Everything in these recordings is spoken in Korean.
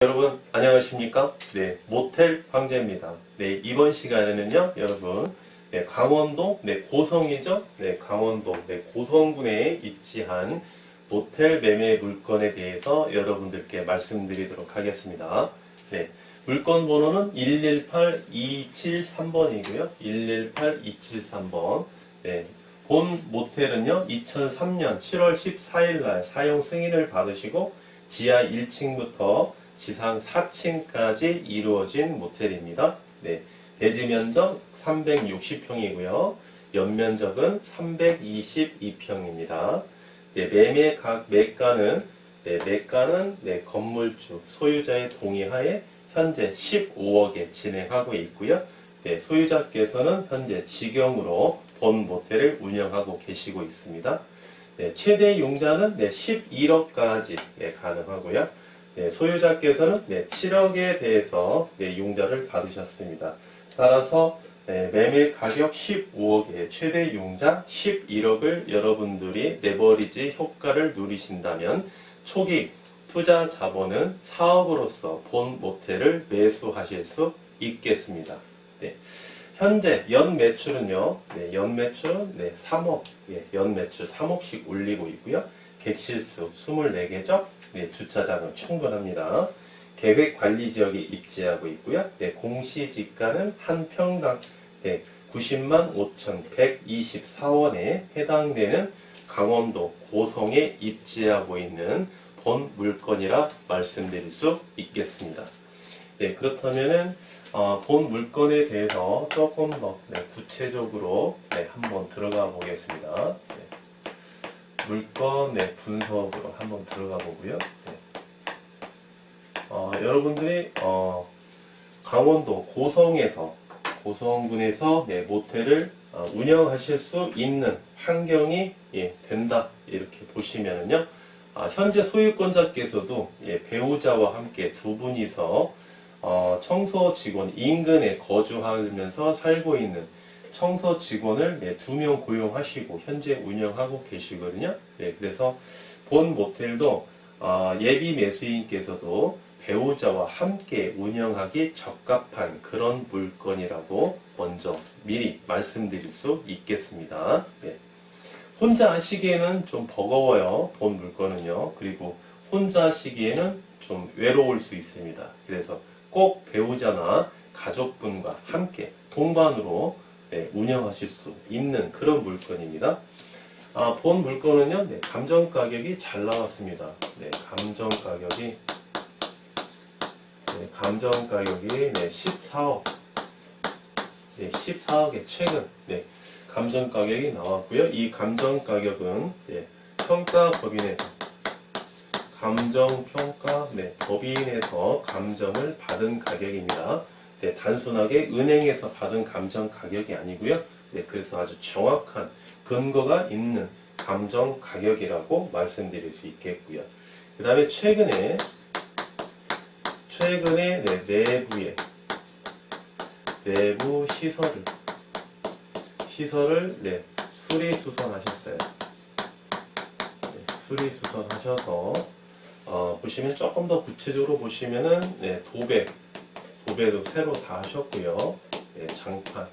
여러분 안녕하십니까? 네 모텔 황제입니다. 네 이번 시간에는요 여러분 네, 강원도 네 고성이죠? 네 강원도 네 고성군에 위치한 모텔 매매 물건에 대해서 여러분들께 말씀드리도록 하겠습니다. 네 물건 번호는 118273번이고요. 118273번. 네. 본 모텔은요, 2003년 7월 14일 날 사용 승인을 받으시고 지하 1층부터 지상 4층까지 이루어진 모텔입니다. 네. 대지 면적 360평이고요. 연면적은 322평입니다. 네, 매매 각 매가는 네, 매가는 네, 건물주 소유자의 동의하에 현재 15억에 진행하고 있고요. 네, 소유자께서는 현재 직영으로 본 모텔을 운영하고 계시고 있습니다. 네, 최대 용자는 네, 11억까지 네, 가능하고요. 네, 소유자께서는 네, 7억에 대해서 네, 용자를 받으셨습니다. 따라서 네, 매매 가격 15억에 최대 용자 11억을 여러분들이 레버리지 효과를 누리신다면 초기 투자 자본은 4억으로서 본 모텔을 매수하실 수 있겠습니다. 네. 현재 연 매출은요, 네, 연 매출은 네, 3억, 예, 연 매출 3억씩 올리고 있고요. 객실수 24개죠. 네, 주차장은 충분합니다. 계획 관리 지역에 입지하고 있고요. 네, 공시지가는 한 평당 네, 90만 5,124원에 해당되는 강원도 고성에 입지하고 있는 본 물건이라 말씀드릴 수 있겠습니다. 네, 그렇다면은 어, 본 물건에 대해서 조금 더 네, 구체적으로 네, 한번 들어가 보겠습니다. 네. 물건 네, 분석으로 한번 들어가 보고요. 네. 어, 여러분들이 어, 강원도 고성에서 고성군에서 네, 모텔을 어, 운영하실 수 있는 환경이 예, 된다 이렇게 보시면은요. 아, 현재 소유권자께서도 예, 배우자와 함께 두 분이서 어, 청소 직원 인근에 거주하면서 살고 있는 청소 직원을 네, 두명 고용하시고 현재 운영하고 계시거든요. 네, 그래서 본 모텔도 어, 예비 매수인께서도 배우자와 함께 운영하기 적합한 그런 물건이라고 먼저 미리 말씀드릴 수 있겠습니다. 네. 혼자 하시기에는 좀 버거워요. 본 물건은요. 그리고 혼자 하시기에는 좀 외로울 수 있습니다. 그래서 꼭 배우자나 가족분과 함께 동반으로 네, 운영하실 수 있는 그런 물건입니다. 아, 본 물건은요, 네, 감정 가격이 잘 나왔습니다. 네, 감정 가격이, 네, 감정 가격이, 네, 14억. 네, 14억의 최근, 네, 감정 가격이 나왔고요. 이 감정 가격은, 네, 평가 법인에서, 감정 평가, 네, 법인에서 감정을 받은 가격입니다. 네, 단순하게 은행에서 받은 감정 가격이 아니고요. 네, 그래서 아주 정확한 근거가 있는 감정 가격이라고 말씀드릴 수 있겠고요. 그 다음에 최근에 최근에 네, 내부에 내부 시설을 시설을 네, 수리 수선하셨어요. 네, 수리 수선하셔서 어, 보시면 조금 더 구체적으로 보시면은 네, 도배 도배도 새로 다 하셨고요. 네, 장판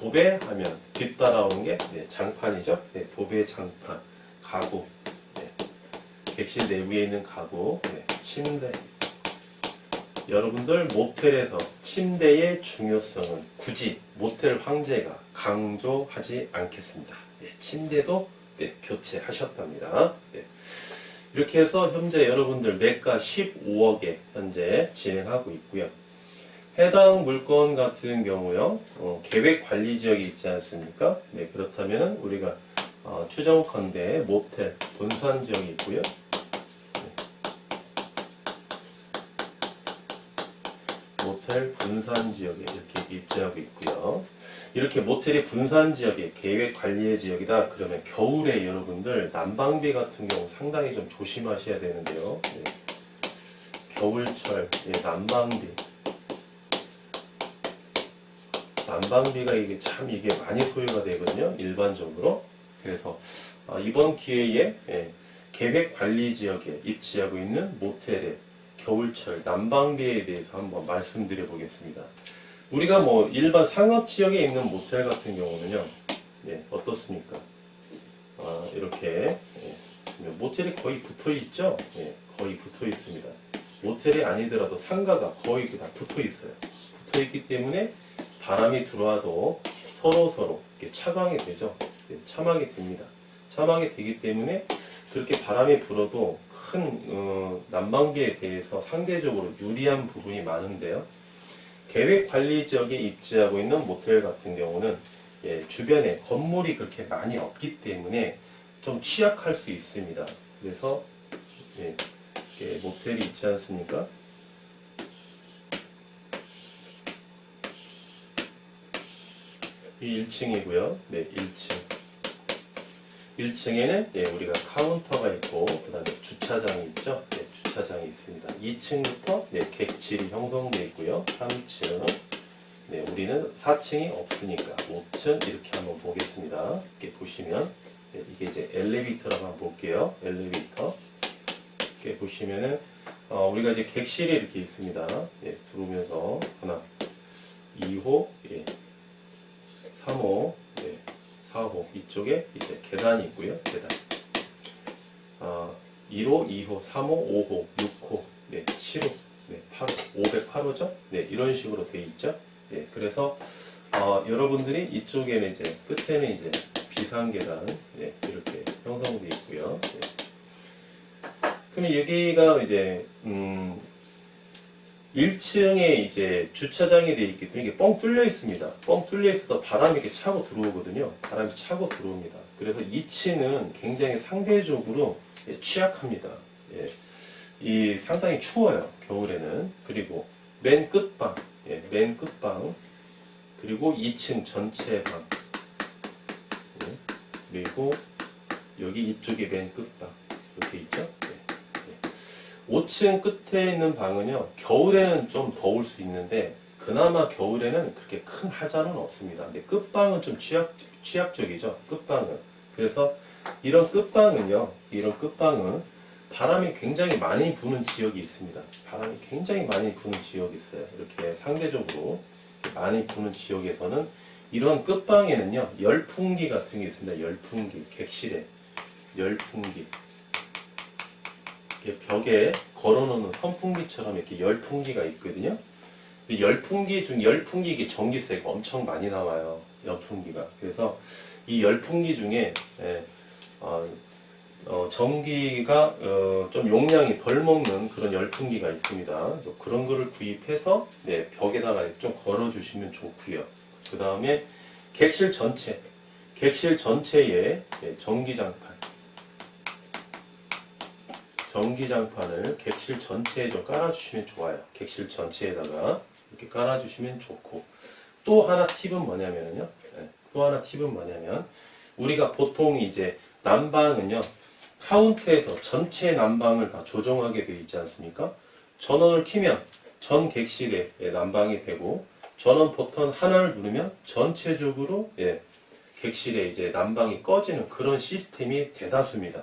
도배 하면 뒤따라오는 게 네, 장판이죠. 네, 도배 장판, 가구, 네, 객실 내부에 있는 가구, 네, 침대. 여러분들 모텔에서 침대의 중요성은 굳이 모텔 황제가 강조하지 않겠습니다. 네, 침대도 네, 교체하셨답니다. 네. 이렇게 해서 현재 여러분들 매가 15억에 현재 진행하고 있고요. 해당 물건 같은 경우요, 어, 계획 관리 지역이 있지 않습니까? 네, 그렇다면 우리가 어, 추정컨대 모텔 분산 지역이 있고요. 네. 모텔 분산 지역에 이렇게 입지하고 있고요. 이렇게 모텔이 분산 지역에 계획 관리의 지역이다. 그러면 겨울에 여러분들 난방비 같은 경우 상당히 좀 조심하셔야 되는데요. 네. 겨울철 예, 난방비 난방비가 이게 참 이게 많이 소요가 되거든요. 일반적으로. 그래서 어, 이번 기회에 예, 계획 관리 지역에 입지하고 있는 모텔의 겨울철 난방비에 대해서 한번 말씀드려 보겠습니다. 우리가 뭐 일반 상업 지역에 있는 모텔 같은 경우는요, 예, 어떻습니까? 아, 이렇게 예, 모텔이 거의 붙어 있죠? 예, 거의 붙어 있습니다. 모텔이 아니더라도 상가가 거의 다 붙어 있어요. 붙어 있기 때문에 바람이 들어와도 서로 서로 차광이 되죠. 예, 차막이 됩니다. 차막이 되기 때문에 그렇게 바람이 불어도 큰 어, 난방비에 대해서 상대적으로 유리한 부분이 많은데요. 계획 관리 지역에 입지하고 있는 모텔 같은 경우는 예, 주변에 건물이 그렇게 많이 없기 때문에 좀 취약할 수 있습니다. 그래서 예, 모텔이 있지 않습니까? 이 1층이고요. 네, 1층. 1층에는 예, 우리가 카운터가 있고 그다음에 주차장이 있죠. 네, 주차장이 있습니다. 2층부터 네, 객실이 형성되어 있고요. 3층. 네, 우리는 4층이 없으니까 5층 이렇게 한번 보겠습니다. 이렇게 보시면 네, 이게 이제 엘리베이터라고 한번 볼게요. 엘리베이터. 이렇게 보시면은 어, 우리가 이제 객실이 이렇게 있습니다. 예, 들어오면서 하나, 2호, 예, 3호, 네, 4호 이쪽에 이제 계단이 있고요. 계단. 아, 1호, 2호, 3호, 5호, 6호, 네, 7호, 네, 8호, 508호죠. 네, 이런 식으로 돼 있죠. 네, 그래서 어, 여러분들이 이쪽에는 이제 끝에는 이제 비상 계단 네, 이렇게 형성돼 있고요. 네. 그럼 여기가 이제 음 1층에 이제 주차장이 되어 있기 때문에 이게 뻥 뚫려 있습니다. 뻥 뚫려 있어서 바람이 이렇게 차고 들어오거든요. 바람이 차고 들어옵니다. 그래서 2층은 굉장히 상대적으로 예, 취약합니다. 예. 이 상당히 추워요. 겨울에는. 그리고 맨 끝방, 예, 맨 끝방, 그리고 2층 전체 방, 예, 그리고 여기 이쪽에 맨 끝방 이렇게 있죠. 예. 5층 끝에 있는 방은요, 겨울에는 좀 더울 수 있는데, 그나마 겨울에는 그렇게 큰 하자는 없습니다. 근데 끝방은 좀 취약, 취약적이죠, 끝방은. 그래서 이런 끝방은요, 이런 끝방은 바람이 굉장히 많이 부는 지역이 있습니다. 바람이 굉장히 많이 부는 지역이 있어요. 이렇게 상대적으로 많이 부는 지역에서는 이런 끝방에는요, 열풍기 같은 게 있습니다. 열풍기, 객실에. 열풍기. 이렇게 벽에 걸어놓는 선풍기처럼 이렇게 열풍기가 있거든요. 근데 열풍기 중 열풍기 이게 전기세가 엄청 많이 나와요. 열풍기가. 그래서 이 열풍기 중에 예, 어, 어, 전기가 어, 좀 용량이 덜 먹는 그런 열풍기가 있습니다. 그런 거를 구입해서 네, 벽에다가 좀 걸어주시면 좋고요. 그 다음에 객실 전체, 객실 전체에 예, 전기장판. 전기장판을 객실 전체에 좀 깔아주시면 좋아요. 객실 전체에다가 이렇게 깔아주시면 좋고 또 하나 팁은 뭐냐면요. 네, 또 하나 팁은 뭐냐면 우리가 보통 이제 난방은요 카운트에서 전체 난방을 다 조정하게 되어 있지 않습니까? 전원을 키면 전 객실에 예, 난방이 되고 전원 버튼 하나를 누르면 전체적으로 예, 객실에 이제 난방이 꺼지는 그런 시스템이 대다수입니다.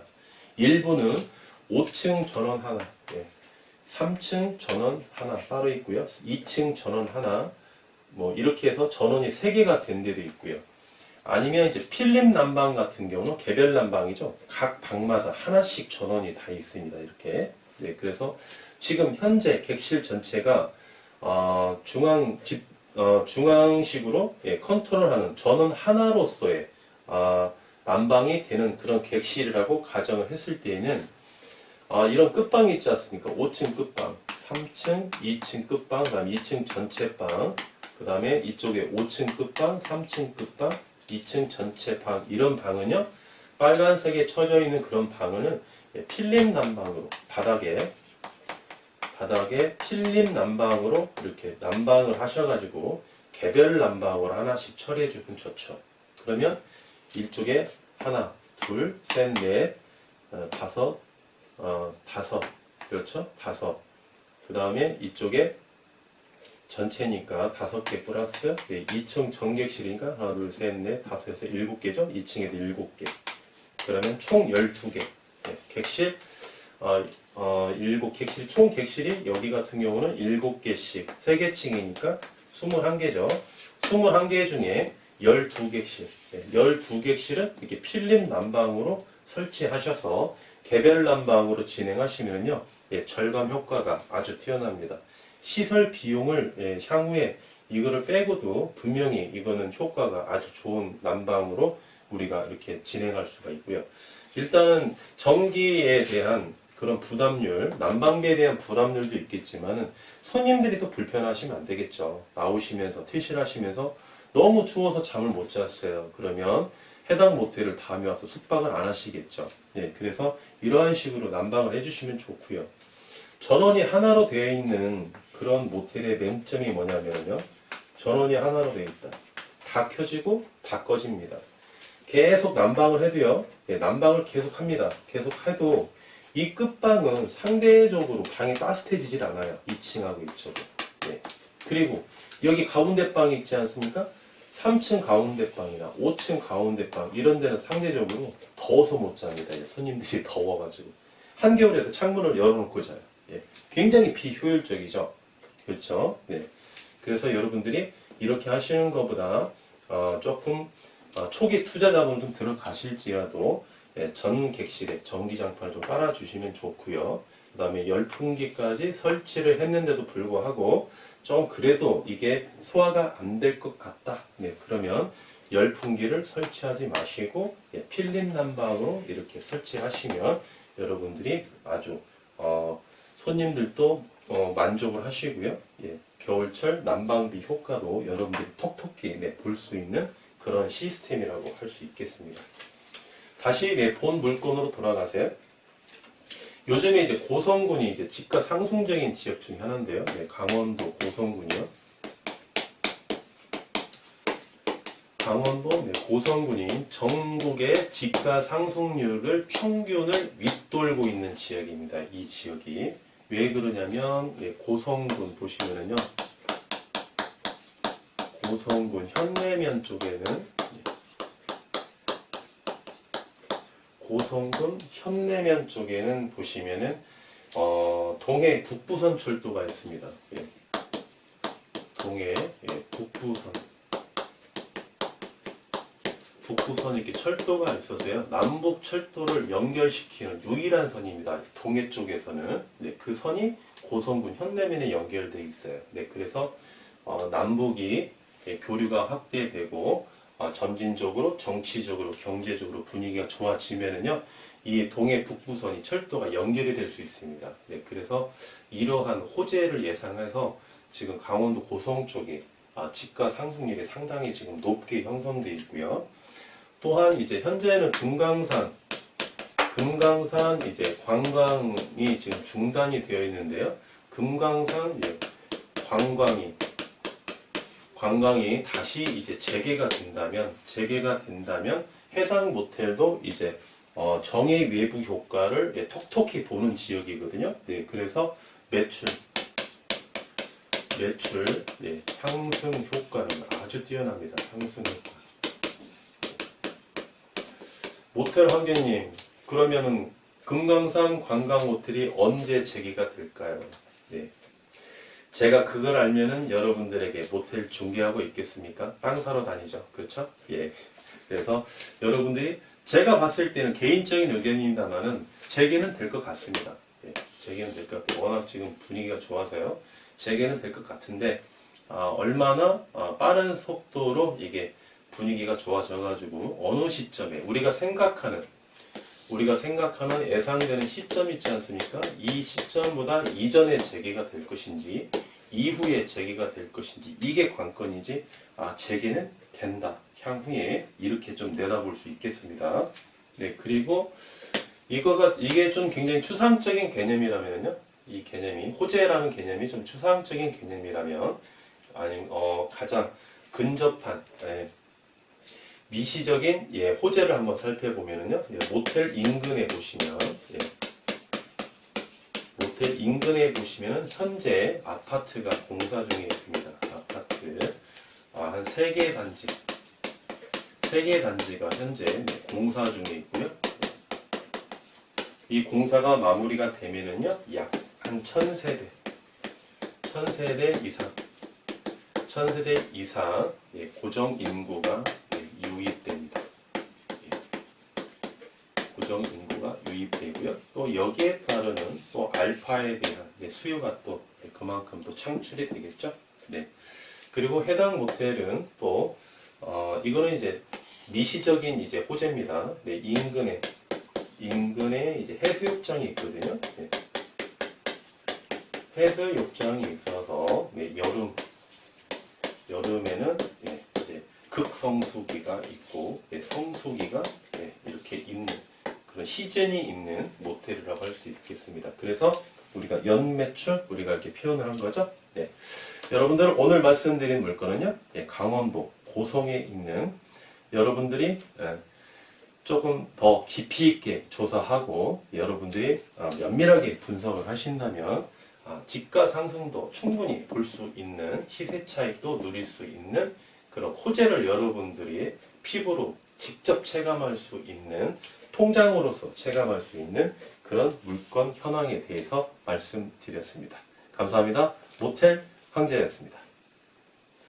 일부는 5층 전원 하나, 예. 3층 전원 하나 따로 있고요. 2층 전원 하나, 뭐 이렇게 해서 전원이 3개가 된 데도 있고요. 아니면 이제 필름 난방 같은 경우는 개별 난방이죠. 각 방마다 하나씩 전원이 다 있습니다. 이렇게. 네, 그래서 지금 현재 객실 전체가 어, 중앙 집 어, 중앙식으로 예, 컨트롤하는 전원 하나로서의 아, 난방이 되는 그런 객실이라고 가정을 했을 때에는 아, 이런 끝방이 있지 않습니까? 5층 끝방, 3층, 2층 끝방, 그 다음에 2층 전체 방, 그 다음에 이쪽에 5층 끝방, 3층 끝방, 2층 전체 방, 이런 방은요, 빨간색에 쳐져 있는 그런 방은 예, 필름 난방으로, 바닥에, 바닥에 필름 난방으로 이렇게 난방을 하셔가지고 개별 난방으로 하나씩 처리해 주면 좋죠. 그러면 이쪽에 하나, 둘, 셋, 넷, 어, 다섯, 어, 다섯. 그렇죠? 다섯. 그 다음에 이쪽에 전체니까 다섯 개 플러스 네, 2층 전객실이니까 하나, 둘, 셋, 넷, 다섯, 여섯, 일곱 개죠? 2층에도 일곱 개. 그러면 총 12개. 네, 객실, 어, 어, 7객실, 총 객실이 여기 같은 경우는 7개씩, 3개 층이니까 21개죠. 21개 중에 12객실, 12객실은 이렇게 필름 난방으로 설치하셔서 개별 난방으로 진행하시면요, 예, 절감 효과가 아주 뛰어납니다. 시설 비용을 예, 향후에 이거를 빼고도 분명히 이거는 효과가 아주 좋은 난방으로 우리가 이렇게 진행할 수가 있고요. 일단 전기에 대한 그런 부담률, 난방비에 대한 부담률도 있겠지만은 손님들이 더 불편하시면 안 되겠죠. 나오시면서 퇴실하시면서 너무 추워서 잠을 못 잤어요. 그러면 해당 모텔을 다음에 와서 숙박을 안 하시겠죠. 예, 그래서 이러한 식으로 난방을 해주시면 좋고요. 전원이 하나로 되어 있는 그런 모텔의 맹점이 뭐냐면요. 전원이 하나로 되어 있다. 다 켜지고 다 꺼집니다. 계속 난방을 해도요. 예, 난방을 계속 합니다. 계속 해도 이 끝방은 상대적으로 방이 따뜻해지질 않아요. 2층하고 이쪽은. 예. 그리고 여기 가운데 방이 있지 않습니까? 3층 가운데 방이나 5층 가운데 방 이런 데는 상대적으로 더워서 못 잡니다. 예, 손님들이 더워가지고 한겨울에도 창문을 열어놓고 자요. 예, 굉장히 비효율적이죠. 그렇죠? 네. 그래서 여러분들이 이렇게 하시는 것보다 어, 조금 어, 초기 투자자분 좀 들어가실지라도 예, 전 객실에 전기장판을 좀 깔아주시면 좋고요. 그 다음에 열풍기까지 설치를 했는데도 불구하고 좀 그래도 이게 소화가 안 될 것 같다. 네, 그러면 열풍기를 설치하지 마시고 예, 필름 난방으로 이렇게 설치하시면 여러분들이 아주 어, 손님들도 어, 만족을 하시고요. 예, 겨울철 난방비 효과도 여러분들이 톡톡히 네, 볼 수 있는 그런 시스템이라고 할 수 있겠습니다. 다시 네, 본 물건으로 돌아가세요. 요즘에 이제 고성군이 이제 집가 상승적인 지역 중에 하나인데요. 네, 강원도 고성군이요. 강원도 네, 고성군이 전국의 집가 상승률을 평균을 윗돌고 있는 지역입니다. 이 지역이 왜 그러냐면 네, 고성군 보시면은요. 고성군 현내면 쪽에는 고성군 현내면 쪽에는 보시면은 어, 동해 북부선 철도가 있습니다. 예. 동해 예, 북부선 북부선 이렇게 철도가 있어서요. 남북 철도를 연결시키는 유일한 선입니다. 동해 쪽에서는 네, 그 선이 고성군 현내면에 연결돼 있어요. 네, 그래서 어, 남북이 예, 교류가 확대되고 어, 점진적으로 정치적으로 경제적으로 분위기가 좋아지면은요 이 동해 북부선이 철도가 연결이 될 수 있습니다. 네, 그래서 이러한 호재를 예상해서 지금 강원도 고성 쪽에 아, 집가 상승률이 상당히 지금 높게 형성돼 있고요. 또한 이제 현재는 금강산 금강산 이제 관광이 지금 중단이 되어 있는데요. 금강산 예, 관광이 관광이 다시 이제 재개가 된다면 재개가 된다면 해당 모텔도 이제 어, 정의 외부 효과를 예, 톡톡히 보는 지역이거든요. 네, 그래서 매출 매출 네, 상승 효과는 아주 뛰어납니다. 상승 효과. 모텔 관계님 그러면은 금강산 관광 호텔이 언제 재개가 될까요? 네. 제가 그걸 알면은 여러분들에게 모텔 중개하고 있겠습니까? 땅 사러 다니죠. 그렇죠? 예. 그래서 여러분들이 제가 봤을 때는 개인적인 의견입니다만은 재개는 될 것 같습니다. 예. 재개는 될 것 같아요. 워낙 지금 분위기가 좋아서요. 재개는 될 것 같은데 아, 얼마나 아, 빠른 속도로 이게 분위기가 좋아져가지고 어느 시점에 우리가 생각하는 우리가 생각하는 예상되는 시점 있지 않습니까? 이 시점보다 이전에 재개가 될 것인지 이후에 재개가 될 것인지 이게 관건이지 아 재개는 된다 향후에 이렇게 좀 내다볼 수 있겠습니다. 네 그리고 이거가 이게 좀 굉장히 추상적인 개념이라면요 이 개념이 호재라는 개념이 좀 추상적인 개념이라면 아니면 어, 가장 근접한 예, 미시적인 예, 호재를 한번 살펴보면은요. 예, 모텔 인근에 보시면 예, 모텔 인근에 보시면 현재 아파트가 공사 중에 있습니다. 아파트 아, 한세개 단지 세개 단지가 현재 네, 공사 중에 있고요. 이 공사가 마무리가 되면은요, 약한 천세대, 천세대 이상, 천세대 이상 예, 고정 인구가 예, 유입됩니다. 예. 고정 인구가 유입되고요. 또 여기에 따르는 또 알파에 대한 예, 수요가 또 예, 그만큼 또 창출이 되겠죠. 네. 그리고 해당 모텔은 또 어, 이거는 이제 미시적인 이제 호재입니다. 네, 인근에 인근에 이제 해수욕장이 있거든요. 네. 해수욕장이 있어서 네, 여름 여름에는 예, 이제 극성수기가 있고 예, 성수기가 예, 이렇게 있는 그런 시즌이 있는 모텔이라고 할 수 있겠습니다. 그래서 우리가 연매출 우리가 이렇게 표현을 한 거죠. 네. 여러분들 오늘 말씀드린 물건은요, 예, 강원도 고성에 있는 여러분들이 예, 조금 더 깊이 있게 조사하고 여러분들이 아, 면밀하게 분석을 하신다면 아, 집가 상승도 충분히 볼 수 있는 시세 차익도 누릴 수 있는 그런 호재를 여러분들이 피부로 직접 체감할 수 있는 통장으로서 체감할 수 있는 그런 물건 현황에 대해서 말씀드렸습니다. 감사합니다. 모텔 황제였습니다.